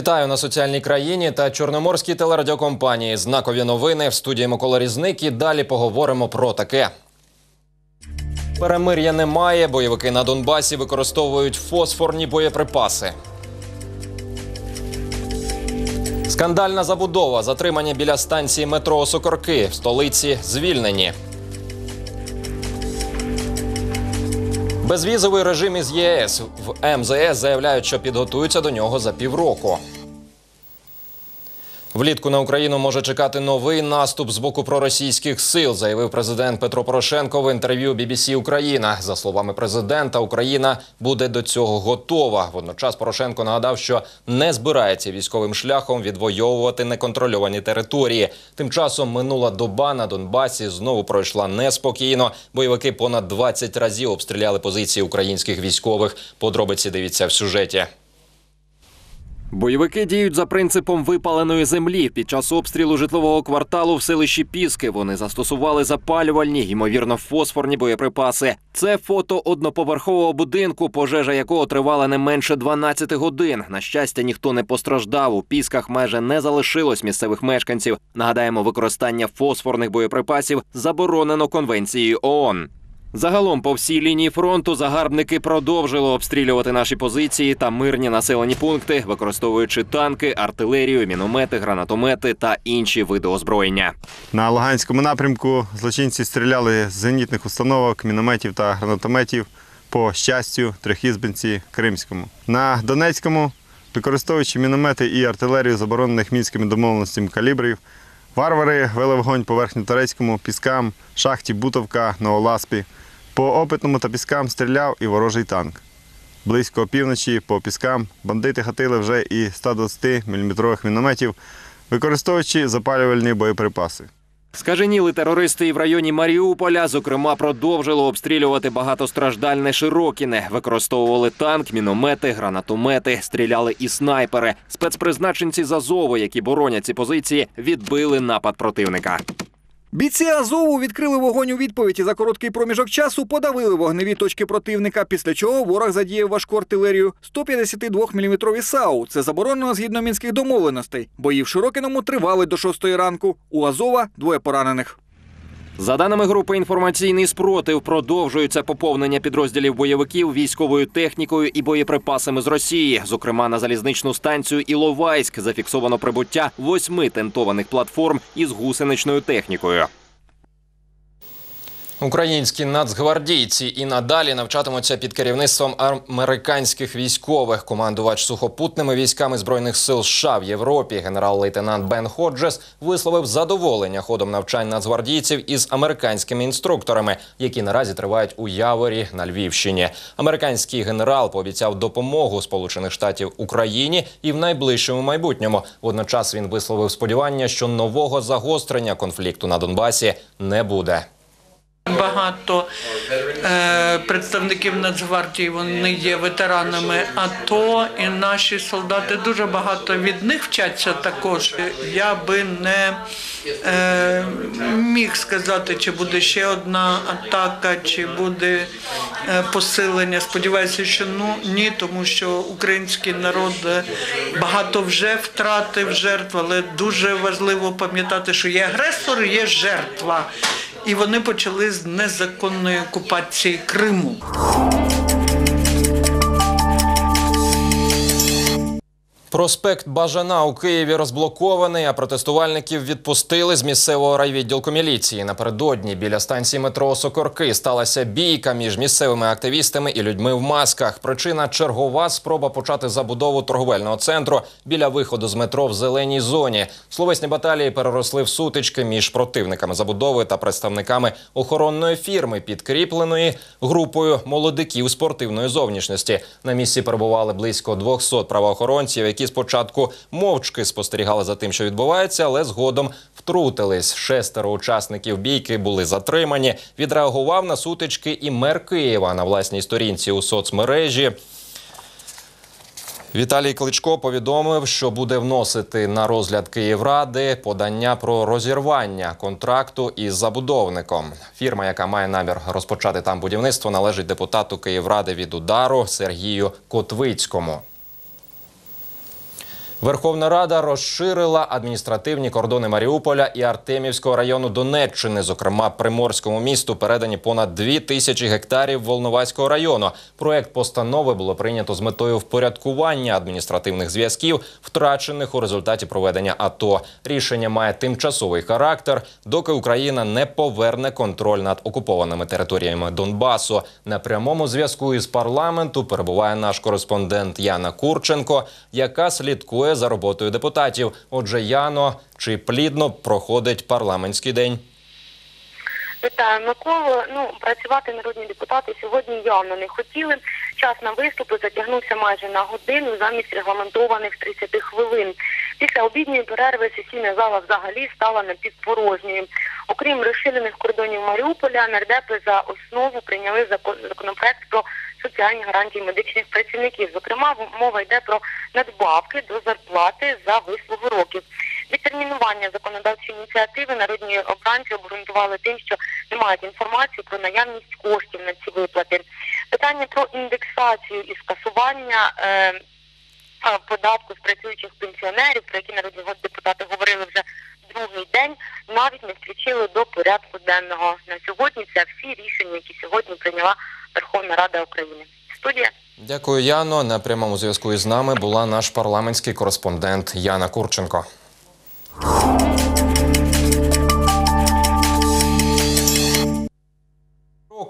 Вітаю на соціальній країні та Чорноморській телерадіокомпанії. Знакові новини в студії Микола Різник. І далі поговоримо про таке. Перемир'я немає. Бойовики на Донбасі використовують фосфорні боєприпаси. Скандальна забудова. Затримання біля станції метро Сокорки в столиці звільнені. Безвізовий режим із ЄС в МЗС заявляють, що підготуються до нього за півроку. Влітку на Україну може чекати новий наступ з боку проросійських сил, заявив президент Петро Порошенко в інтерв'ю BBC Україна. За словами президента, Україна буде до цього готова. Водночас Порошенко нагадав, що не збирається військовим шляхом відвоювати неконтрольовані території. Тим часом минула доба на Донбасі знову пройшла неспокійно. Бойовики понад 20 разів обстріляли позиції українських військових. Подробиці дивіться в сюжеті. Бойовики діють за принципом випаленої землі. Під час обстрілу житлового кварталу в селищі Піски вони застосували запалювальні, ймовірно, фосфорні боєприпаси. Це фото одноповерхового будинку, пожежа якого тривала не менше 12 годин. На щастя, ніхто не постраждав. У пісках майже не залишилось місцевих мешканців. Нагадаємо, використання фосфорних боєприпасів заборонено конвенцією ООН. Загалом по всій лінії фронту загарбники продовжили обстрілювати наші позиції та мирні населені пункти, використовуючи танки, артилерію, міномети, гранатомети та інші види озброєння. На Луганському напрямку злочинці стріляли з зенітних установок, мінометів та гранатометів по щастю, Трьохізбинці, Кримському. На Донецькому, використовуючи міномети і артилерію заборонених мінськими домовленостями калібрів, варвари вели вогонь по верхньоторецькому, піскам, шахті Бутовка, Новоласпі. По опитному та піскам стріляв і ворожий танк. Близько опівночі по піскам бандити хатили вже і 120 мм мінометів, використовуючи запалювальні боєприпаси. Скаженіли терористи і в районі Маріуполя, зокрема, продовжили обстрілювати багатостраждальне Широкіне. Використовували танк, міномети, гранатомети, стріляли і снайпери. Спецпризначенці з Азову, які боронять ці позиції, відбили напад противника. Бійці Азову відкрили вогонь у відповідь і за короткий проміжок часу подавили вогневі точки противника, після чого ворог задіяв важку артилерію 152-мм САУ. Це заборонено згідно мінських домовленостей. Бої в Широкиному тривали до 6 ранку. У Азова двоє поранених. За даними групи інформаційний спротив, продовжується поповнення підрозділів бойовиків військовою технікою і боєприпасами з Росії. Зокрема, на залізничну станцію Іловайськ зафіксовано прибуття восьми тентованих платформ із гусеничною технікою. Українські нацгвардійці і надалі навчатимуться під керівництвом американських військових. Командувач сухопутними військами збройних сил США в Європі, генерал-лейтенант Бен Ходжес, висловив задоволення ходом навчань нацгвардійців із американськими інструкторами, які наразі тривають у Яворі на Львівщині. Американський генерал пообіцяв допомогу Сполучених Штатів Україні і в найближчому майбутньому. Водночас він висловив сподівання, що нового загострення конфлікту на Донбасі не буде. Багато е, представників Нацгвардії вони є ветеранами АТО, і наші солдати дуже багато від них вчаться також. Я би не е, міг сказати, чи буде ще одна атака, чи буде е, посилення. Сподіваюся, що ну ні, тому що український народ е, багато вже втратив жертв, але дуже важливо пам'ятати, що є агресор, є жертва. І вони почали з незаконної окупації Криму. Проспект Бажана у Києві розблокований, а протестувальників відпустили з місцевого райвідділку міліції. Напередодні біля станції метро Сокорки сталася бійка між місцевими активістами і людьми в масках. Причина чергова спроба почати забудову торговельного центру біля виходу з метро в зеленій зоні. Словесні баталії переросли в сутички між противниками забудови та представниками охоронної фірми, підкріпленої групою молодиків спортивної зовнішності. На місці перебували близько 200 правоохоронців, які спочатку мовчки спостерігали за тим, що відбувається, але згодом втрутились. Шестеро учасників бійки були затримані. Відреагував на сутички і мер Києва на власній сторінці у соцмережі. Віталій Кличко повідомив, що буде вносити на розгляд Київради подання про розірвання контракту із забудовником. Фірма, яка має намір розпочати там будівництво, належить депутату Київради від удару Сергію Котвицькому. Верховна Рада розширила адміністративні кордони Маріуполя і Артемівського району Донеччини. Зокрема, приморському місту передані понад дві тисячі гектарів Волноваського району. Проект постанови було прийнято з метою впорядкування адміністративних зв'язків, втрачених у результаті проведення АТО. Рішення має тимчасовий характер, доки Україна не поверне контроль над окупованими територіями Донбасу. На прямому зв'язку із парламенту перебуває наш кореспондент Яна Курченко, яка слідкує за роботою депутатів. Отже, Яно, чи плідно проходить парламентський день? Вітаю, Миколу. Ну, працювати народні депутати сьогодні явно не хотіли. Час на виступи затягнувся майже на годину замість регламентованих 30 хвилин. Після обідньої перерви сесійна зала взагалі стала напівпорожньою. Окрім розширених кордонів Маріуполя, нардепи за основу прийняли закон законопроект про соціальні гарантії медичних працівників. Зокрема, мова йде про надбавки до зарплати за вислугу років. Відтермінування законодавчої ініціативи народні обранці обґрунтували тим, що не мають інформації про наявність коштів на ці виплати. Питання про індексацію і скасування е, податку з працюючих пенсіонерів, про які народні депутати говорили вже другий день, навіть не включили до порядку денного. На сьогодні це всі рішення, які сьогодні прийняла Верховна Рада України. Студія. Дякую, Яно. На прямому зв'язку із нами була наш парламентський кореспондент Яна Курченко.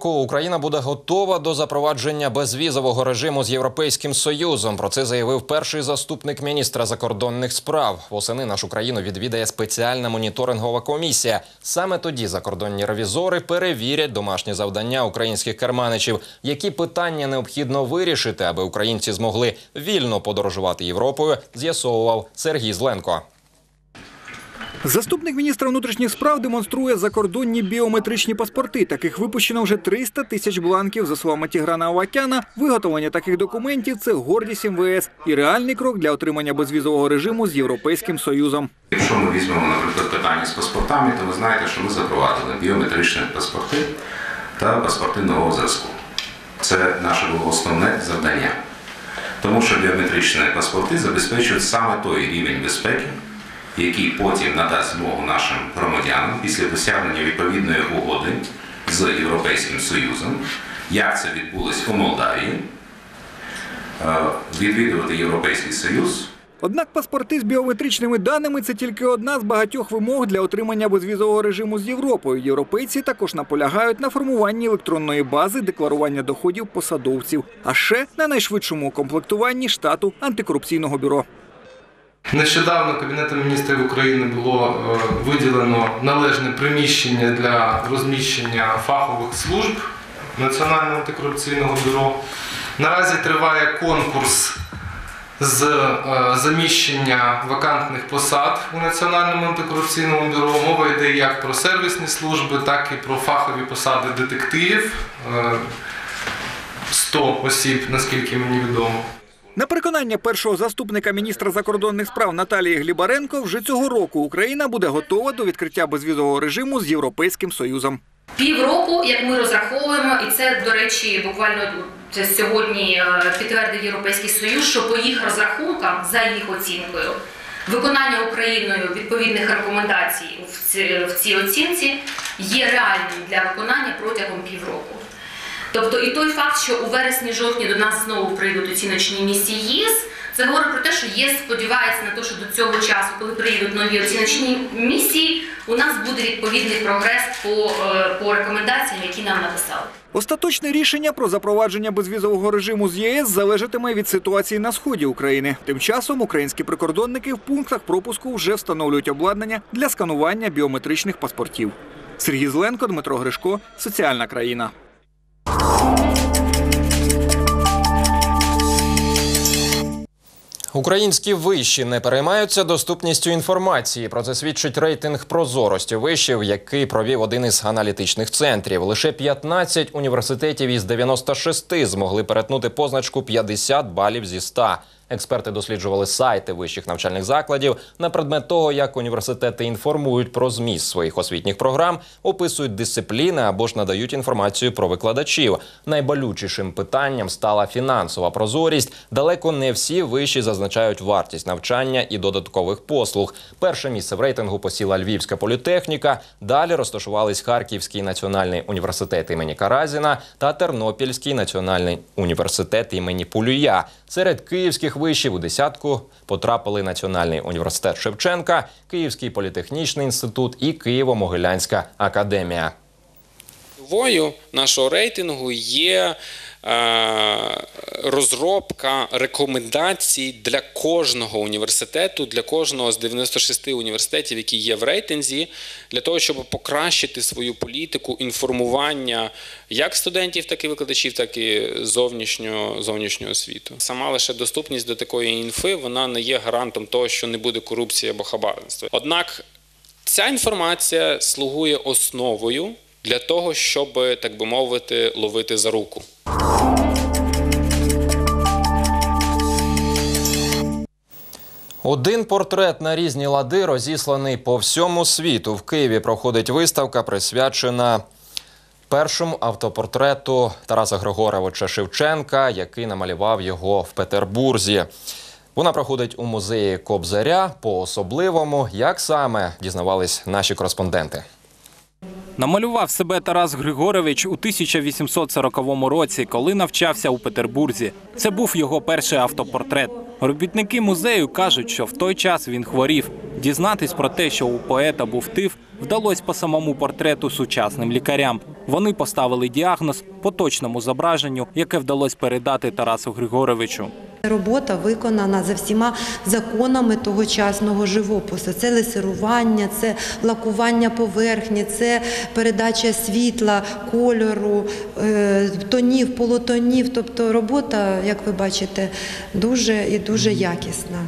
Року Україна буде готова до запровадження безвізового режиму з Європейським Союзом. Про це заявив перший заступник міністра закордонних справ. Восени нашу країну відвідає спеціальна моніторингова комісія. Саме тоді закордонні ревізори перевірять домашні завдання українських керманичів, які питання необхідно вирішити, аби українці змогли вільно подорожувати Європою. З'ясовував Сергій Зленко. Заступник міністра внутрішніх справ демонструє закордонні біометричні паспорти. Таких випущено вже 300 тисяч бланків. За словами Тіграна Авакяна, виготовлення таких документів це гордість МВС і реальний крок для отримання безвізового режиму з Європейським Союзом. Якщо ми візьмемо, наприклад, питання з паспортами, то ви знаєте, що ми запровадили біометричні паспорти та паспорти нового зразку. Це наше було основне завдання. Тому що біометричні паспорти забезпечують саме той рівень безпеки, який потім надасть змогу нашим громадянам після досягнення відповідної угоди з Європейським Союзом, як це відбулось у Молдавії, е, відвідувати Європейський Союз Однак паспорти з біометричними даними це тільки одна з багатьох вимог для отримання безвізового режиму з Європою. Європейці також наполягають на формуванні електронної бази декларування доходів посадовців, а ще на найшвидшому укомплектуванні штату антикорупційного бюро. Нещодавно Кабінетом міністрів України було е, виділено належне приміщення для розміщення фахових служб Національного антикорупційного бюро. Наразі триває конкурс з е, заміщення вакантних посад у Національному антикорупційному бюро. Мова йде як про сервісні служби, так і про фахові посади детективів. Е, 100 осіб, наскільки мені відомо. На переконання першого заступника міністра закордонних справ Наталії Глібаренко, вже цього року Україна буде готова до відкриття безвізового режиму з Європейським Союзом. Півроку, як ми розраховуємо, і це, до речі, буквально це сьогодні е, підтвердив Європейський Союз, що по їх розрахункам, за їх оцінкою, виконання Україною відповідних рекомендацій в цій оцінці є реальним для виконання. Тобто і той факт, що у вересні-жовтні до нас знову прийдуть оціночні місії це говорить про те, що ЄС сподівається на те, що до цього часу, коли прийдуть нові оціночні місії, у нас буде відповідний прогрес по, е, по рекомендаціям, які нам написали. Остаточне рішення про запровадження безвізового режиму з ЄС залежатиме від ситуації на сході України. Тим часом українські прикордонники в пунктах пропуску вже встановлюють обладнання для сканування біометричних паспортів. Сергій Зленко, Дмитро Гришко, соціальна країна. Українські виші не переймаються доступністю інформації. Про це свідчить рейтинг прозорості вишів, який провів один із аналітичних центрів. Лише 15 університетів із 96 змогли перетнути позначку 50 балів зі 100. Експерти досліджували сайти вищих навчальних закладів на предмет того, як університети інформують про зміст своїх освітніх програм, описують дисципліни або ж надають інформацію про викладачів. Найболючішим питанням стала фінансова прозорість. Далеко не всі виші зазначають вартість навчання і додаткових послуг. Перше місце в рейтингу посіла Львівська політехніка. Далі розташувались Харківський національний університет імені Каразіна та Тернопільський національний університет імені Пулюя. Серед київських вишів у десятку потрапили Національний університет Шевченка, Київський політехнічний інститут і Києво-Могилянська академія. Вою нашого рейтингу є розробка рекомендацій для кожного університету, для кожного з 96 університетів, які є в рейтинзі, для того, щоб покращити свою політику інформування як студентів, так і викладачів, так і зовнішнього, зовнішнього світу. Сама лише доступність до такої інфи вона не є гарантом того, що не буде корупції або хабарництва. Однак ця інформація слугує основою для того, щоб, так би мовити, ловити за руку. Один портрет на різні лади розісланий по всьому світу. В Києві проходить виставка, присвячена першому автопортрету Тараса Григоровича Шевченка, який намалював його в Петербурзі. Вона проходить у музеї Кобзаря по особливому. Як саме дізнавались наші кореспонденти? Намалював себе Тарас Григорович у 1840 році, коли навчався у Петербурзі. Це був його перший автопортрет. Робітники музею кажуть, що в той час він хворів. Дізнатись про те, що у поета був тиф, вдалося по самому портрету сучасним лікарям. Вони поставили діагноз по точному зображенню, яке вдалося передати Тарасу Григоровичу. Робота виконана за всіма законами тогочасного живопису. Це лесирування, це лакування поверхні, це передача світла, кольору, е, тонів, полутонів. Тобто робота, як ви бачите, дуже і дуже якісна.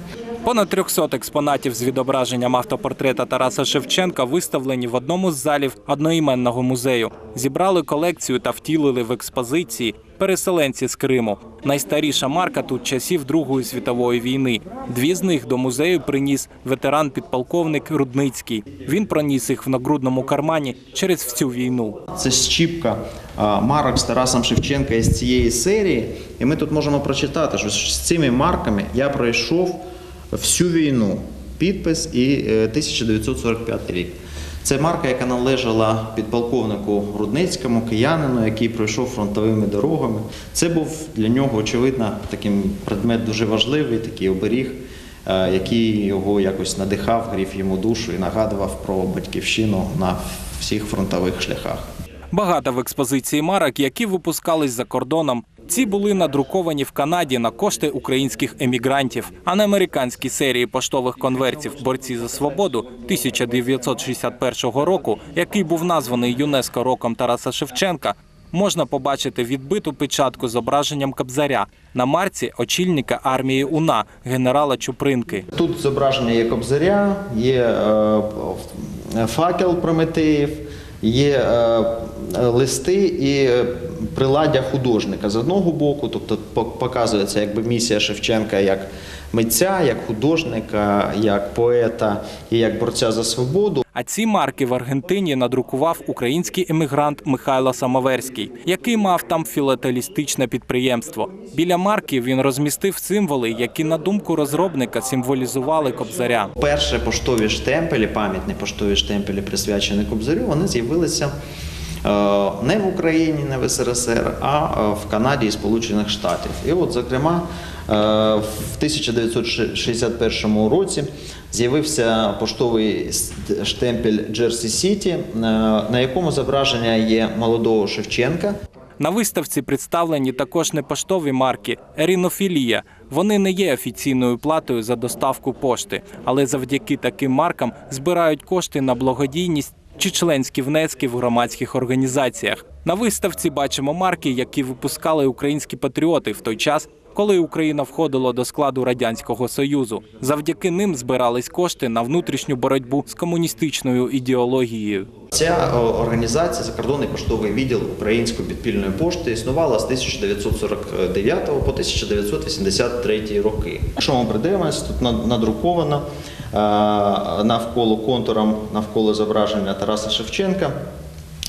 Понад 300 експонатів з відображенням автопортрета Тараса Шевченка виставлені в одному з залів одноіменного музею. Зібрали колекцію та втілили в експозиції переселенці з Криму. Найстаріша марка тут часів Другої світової війни. Дві з них до музею приніс ветеран-підполковник Рудницький. Він проніс їх в нагрудному кармані через всю війну. Це щіпка марок з Тарасом Шевченка із цієї серії. І ми тут можемо прочитати, що з цими марками я пройшов всю війну. Підпис і е, 1945 рік. Це марка, яка належала підполковнику Рудницькому, киянину, який пройшов фронтовими дорогами. Це був для нього, очевидно, таким предмет дуже важливий, такий оберіг, е, який його якось надихав, грів йому душу і нагадував про батьківщину на всіх фронтових шляхах. Багато в експозиції марок, які випускались за кордоном. Ці були надруковані в Канаді на кошти українських емігрантів. А на американській серії поштових конвертів Борці за свободу 1961 року, який був названий ЮНЕСКО роком Тараса Шевченка, можна побачити відбиту печатку зображенням Кобзаря на марці очільника армії УНА генерала Чупринки. Тут зображення є кобзаря, є е, факел Прометеїв, є е, листи і приладдя художника з одного боку, тобто по- показується якби місія Шевченка як митця, як художника, як поета і як борця за свободу. А ці марки в Аргентині надрукував український емігрант Михайло Самоверський, який мав там філателістичне підприємство. Біля марки він розмістив символи, які, на думку розробника, символізували кобзаря. Перші поштові штемпелі, пам'ятні поштові штемпелі, присвячені Кобзарю, вони з'явилися не в Україні, не в СРСР, а е, в Канаді і Сполучених Штатів. І от, зокрема, е, в 1961 році з'явився поштовий штемпель Джерсі Сіті, е, на якому зображення є молодого Шевченка. На виставці представлені також не поштові марки Ерінофілія. Вони не є офіційною платою за доставку пошти, але завдяки таким маркам збирають кошти на благодійність чи членські внески в громадських організаціях. На виставці бачимо марки, які випускали українські патріоти в той час, коли Україна входила до складу радянського союзу. Завдяки ним збирались кошти на внутрішню боротьбу з комуністичною ідеологією. Ця організація закордонний поштовий відділ Української підпільної пошти існувала з 1949 по 1983 роки. Якщо ми придивимося, тут над- надруковано е, навколо контуром, навколо зображення Тараса Шевченка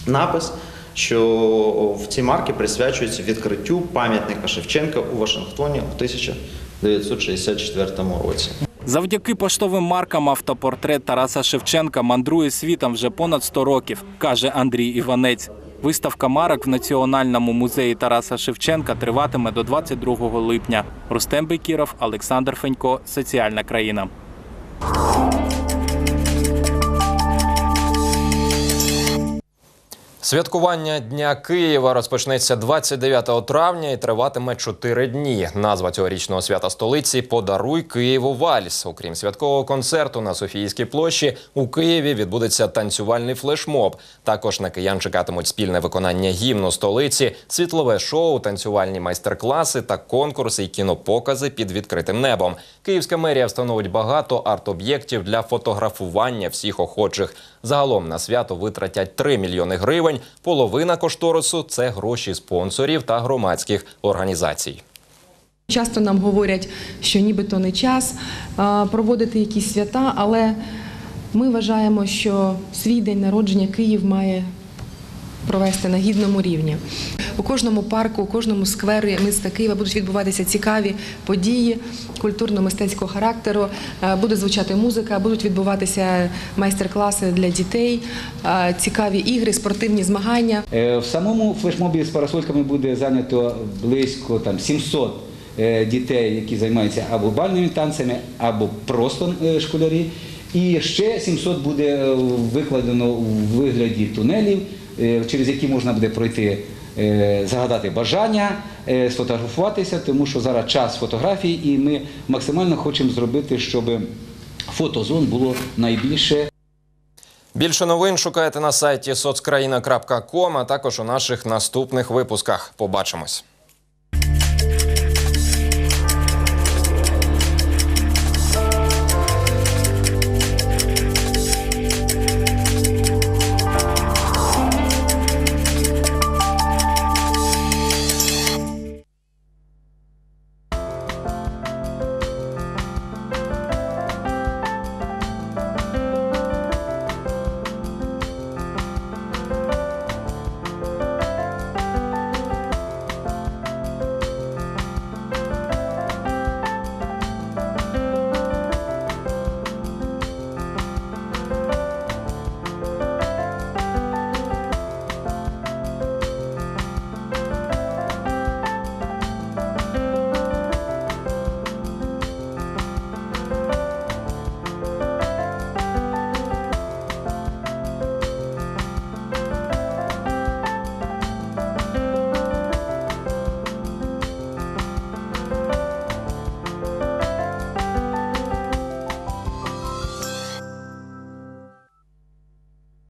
напис, що в ці марки присвячується відкриттю пам'ятника Шевченка у Вашингтоні у 1964 році. Завдяки поштовим маркам автопортрет Тараса Шевченка мандрує світом вже понад 100 років, каже Андрій Іванець. Виставка марок в Національному музеї Тараса Шевченка триватиме до 22 липня. Рустем Бекіров, Олександр Фенько, Соціальна країна. Святкування Дня Києва розпочнеться 29 травня і триватиме 4 дні. Назва цьогорічного свята столиці Подаруй Києву вальс. Окрім святкового концерту на Софійській площі у Києві відбудеться танцювальний флешмоб. Також на киян чекатимуть спільне виконання гімну столиці, світлове шоу, танцювальні майстер-класи та конкурси і кінопокази під відкритим небом. Київська мерія встановить багато арт-об'єктів для фотографування всіх охочих. Загалом на свято витратять 3 мільйони гривень. Половина кошторису це гроші спонсорів та громадських організацій. Часто нам говорять, що нібито не час проводити якісь свята, але ми вважаємо, що свій день народження Київ має провести на гідному рівні. У кожному парку, у кожному сквері міста Києва будуть відбуватися цікаві події культурно-мистецького характеру, е, буде звучати музика, будуть відбуватися майстер-класи для дітей, е, цікаві ігри, спортивні змагання. Е, В самому флешмобі з парасольками буде зайнято близько там 700 е, дітей, які займаються або бальними танцями, або просто школярі. І ще 700 буде викладено у вигляді тунелів, через які можна буде пройти, е, загадати бажання, е, сфотографуватися, тому що зараз час фотографій, і ми максимально хочемо зробити, щоб фотозон було найбільше. Більше новин шукайте на сайті соцкраїна.ком, а також у наших наступних випусках. Побачимось.